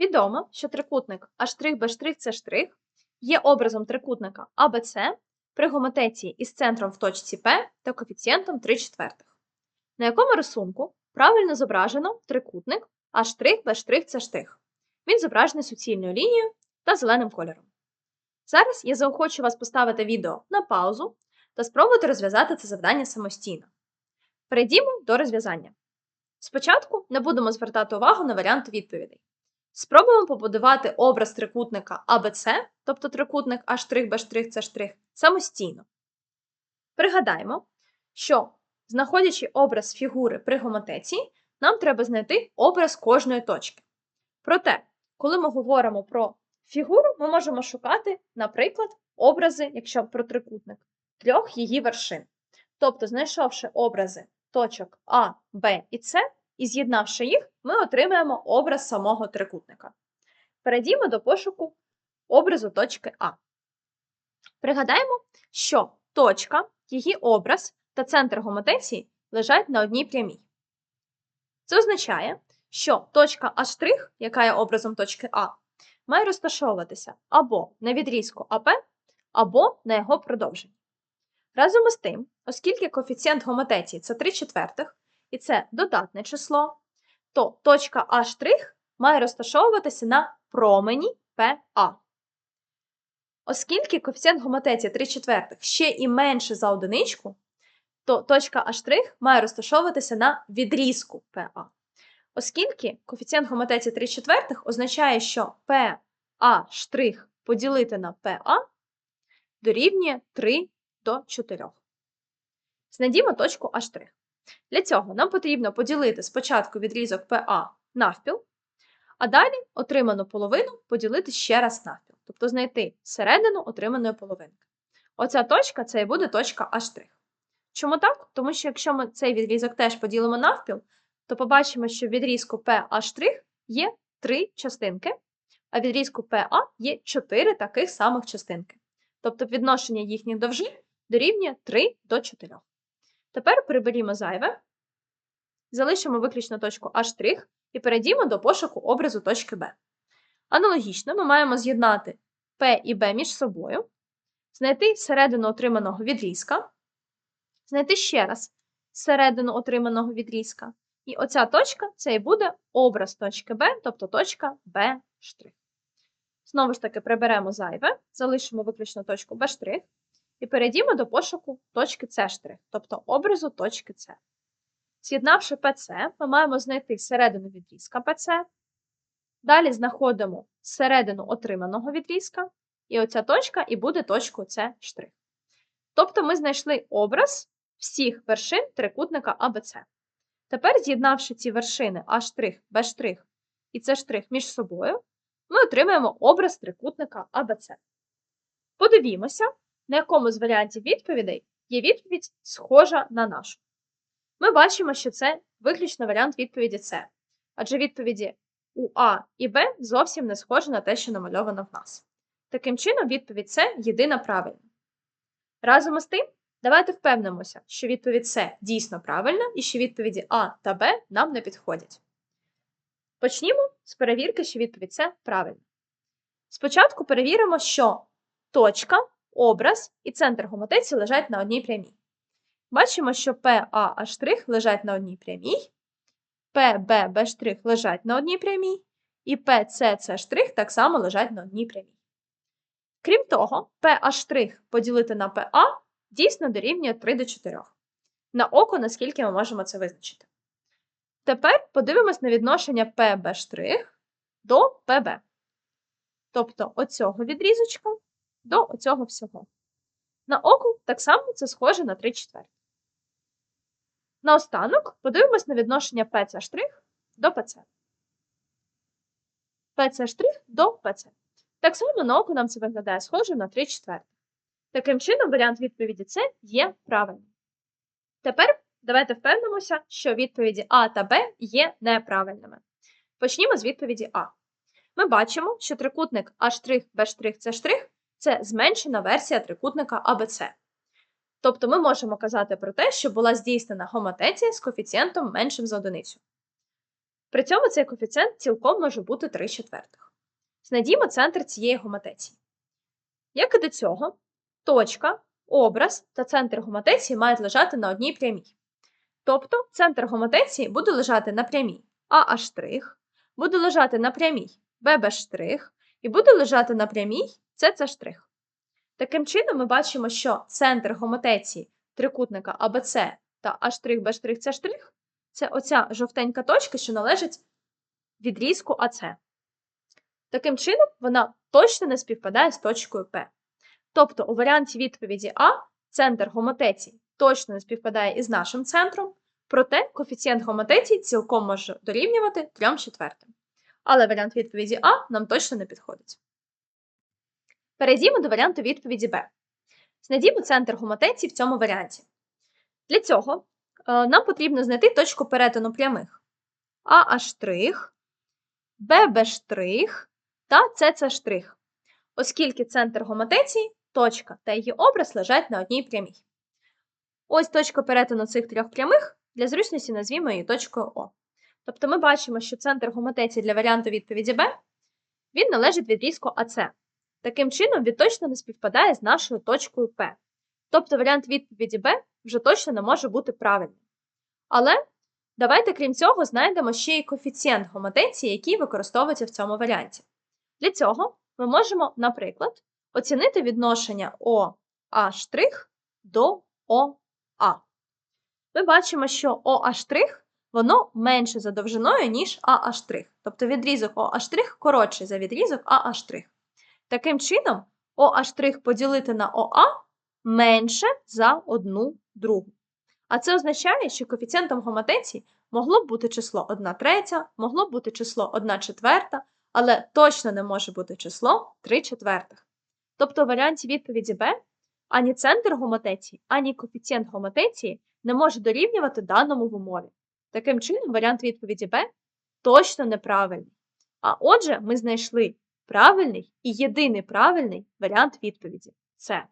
Відомо, що трикутник A'B'C є образом трикутника АБЦ при гомотеції із центром в точці P та коефіцієнтом 3 четвертих, на якому рисунку правильно зображено трикутник A'B'C. Він зображений суцільною лінією та зеленим кольором. Зараз я заохочу вас поставити відео на паузу та спробувати розв'язати це завдання самостійно. Перейдімо до розв'язання. Спочатку не будемо звертати увагу на варіанти відповідей. Спробуємо побудувати образ трикутника ABC, тобто трикутник A'B'C, самостійно. Пригадаємо, що, знаходячи образ фігури при гомотеції, нам треба знайти образ кожної точки. Проте, коли ми говоримо про фігуру, ми можемо шукати, наприклад, образи, якщо про трикутник, трьох її вершин. Тобто, знайшовши образи точок А, Б і С, і з'єднавши їх, ми отримаємо образ самого трикутника. Перейдімо до пошуку образу точки А. Пригадаємо, що точка, її образ та центр гомотеції лежать на одній прямій. Це означає, що точка А', яка є образом точки А, має розташовуватися або на відрізку АП, або на його продовженні. Разом із тим, оскільки коефіцієнт гомотеції це 3 четвертих, і це додатне число, то точка А' має розташовуватися на промені ПА. Оскільки коефіцієнт гомотеції 3 четвертих ще і менше за одиничку, то точка А' має розташовуватися на відрізку ПА. Оскільки коефіцієнт гомотеції 3 четвертих означає, що ПА' поділити на ПА дорівнює 3 до 4. Знайдімо точку А'. Для цього нам потрібно поділити спочатку відрізок ПА навпіл, а далі отриману половину поділити ще раз навпіл, тобто знайти середину отриманої половинки. Оця точка це і буде точка А'. Чому так? Тому що якщо ми цей відрізок теж поділимо навпіл, то побачимо, що в відрізку ПА' є три частинки, а в відрізку ПА є чотири таких самих частинки. Тобто відношення їхніх довжин дорівнює 3 до 4. Тепер приберімо зайве, залишимо виключно точку А' і перейдімо до пошуку образу точки Б. Аналогічно ми маємо з'єднати P і B між собою, знайти середину отриманого відрізка, знайти ще раз середину отриманого відрізка. І оця точка це і буде образ точки Б, тобто точка Б'. Знову ж таки, приберемо зайве, залишимо виключно точку Б', і перейдімо до пошуку точки С', тобто образу точки С. З'єднавши PC, ми маємо знайти середину відрізка PC. Далі знаходимо середину отриманого відрізка, і оця точка і буде точкою С'. Тобто ми знайшли образ всіх вершин трикутника АБЦ. Тепер, з'єднавши ці вершини А', Б' і С' між собою, ми отримаємо образ трикутника АБЦ. Подивімося, на якому з варіантів відповідей є відповідь схожа на нашу. Ми бачимо, що це виключно варіант відповіді С, адже відповіді у А і Б зовсім не схожі на те, що намальовано в нас. Таким чином, відповідь С єдина правильна. Разом із тим, давайте впевнимося, що відповідь С дійсно правильна і що відповіді А та Б нам не підходять. Почнімо з перевірки, що відповідь С правильна. Спочатку перевіримо, що точка образ і центр гомотеції лежать на одній прямій. Бачимо, що PAH' лежать на одній прямій, PBB' лежать на одній прямій, і PCC' так само лежать на одній прямій. Крім того, PH' поділити на PA дійсно дорівнює 3 до 4. На око, наскільки ми можемо це визначити. Тепер подивимось на відношення PB' до PB. Тобто оцього відрізочка до оцього всього. На оку так само це схоже на 3 четверті. Наостанок подивимось на відношення PC' до PC. PC' до PC. Так само на оку нам це виглядає схоже на 3 четверті. Таким чином, варіант відповіді С є правильним. Тепер давайте впевнимося, що відповіді А та Б є неправильними. Почнімо з відповіді А. Ми бачимо, що трикутник А', Б', С' це зменшена версія трикутника АБЦ. Тобто ми можемо казати про те, що була здійснена гомотеція з коефіцієнтом меншим за одиницю. При цьому цей коефіцієнт цілком може бути 3 четвертих. Знайдімо центр цієї гомотеції. Як і до цього, точка, образ та центр гомотеції мають лежати на одній прямій. Тобто центр гомотеції буде лежати на прямій АА', буде лежати на прямій ББ' і буде лежати на прямій СЦ'. Таким чином, ми бачимо, що центр гомотеції трикутника АБЦ та A'Б', це оця жовтенька точка, що належить відрізку АЦ. Таким чином, вона точно не співпадає з точкою П. Тобто, у варіанті відповіді А центр гомотеції точно не співпадає із нашим центром, проте коефіцієнт гомотеції цілком може дорівнювати 3 четвертим. Але варіант відповіді А нам точно не підходить. Перейдімо до варіанту відповіді Б. Знайдімо центр гомотеції в цьому варіанті. Для цього е, нам потрібно знайти точку перетину прямих АА'Ш', ББ' та СЦ', оскільки центр гомотеції, точка та її образ лежать на одній прямій. Ось точка перетину цих трьох прямих, для зручності назвімо її точкою О. Тобто ми бачимо, що центр гомотеції для варіанту відповіді Б він належить відрізку АС. Таким чином, він точно не співпадає з нашою точкою П. Тобто варіант відповіді Б вже точно не може бути правильним. Але давайте, крім цього, знайдемо ще й коефіцієнт гомотенції, який використовується в цьому варіанті. Для цього ми можемо, наприклад, оцінити відношення OA' до ОА. Ми бачимо, що OA' воно менше за довжиною, ніж AH'. Тобто відрізок OH' коротший за відрізок AH'. Таким чином, OH' поділити на ОА менше за одну другу. А це означає, що коефіцієнтом гомотенції могло б бути число 1 третя, могло б бути число 1 четверта, але точно не може бути число 3 четвертих. Тобто в варіанті відповіді Б ані центр гомотеції, ані коефіцієнт гомотеції не може дорівнювати даному в умові. Таким чином, варіант відповіді Б точно неправильний. А отже, ми знайшли правильний і єдиний правильний варіант відповіді. Це